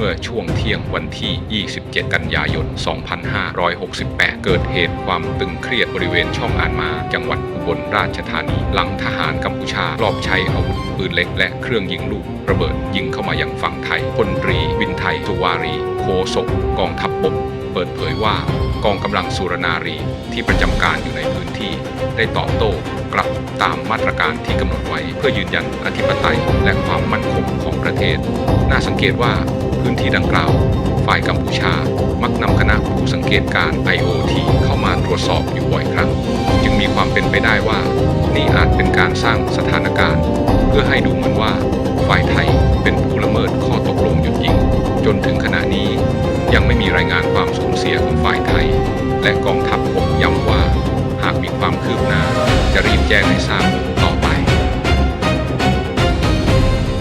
มื่อช่วงเที่ยงวันที่ 27 กันยายน 2568 เกิดเหตุความตึงเครียดบริเวณช่องอ่านมาจังหวัดอุบลราชธานี หลังทหารกัมพูชารอบใช้อาวุธปืนเล็กและเครื่องยิงลูกระเบิดยิงเข้ามายังฝั่งไทยพลตรีวินไทยสุวารีโคศกกองทัพบกเปิดเผยว่ากองกำลังสุรนารีที่ประจำการอยู่ในพื้นที่ ได้ตอบโต้กลับตามมาตรการที่กำหนดไว้ เพื่อยืนยันอธิปไตยและความมั่นคงของประเทศ น่าสังเกตว่า พื้นที่ดังกล่าว ฝ่ายกัมพูชามักนำคณะผู้สังเกตการ IOT เข้ามาตรวจสอบอยู่บ่อยครั้ง จึงมีความเป็นไปได้ว่า นี่อาจเป็นการสร้างสถานการณ์ เพื่อให้ดูเหมือนว่า ฝ่ายไทยเป็นผู้ละเมิดข้อตกลงหยุดยิง จนถึงขณะนี้ ยังไม่มีรายงานความสูญเสียของฝ่ายไทย และกองทัพบกย้ำว่า หากมีความคืบหน้าจะรีบแจ้งให้ทราบ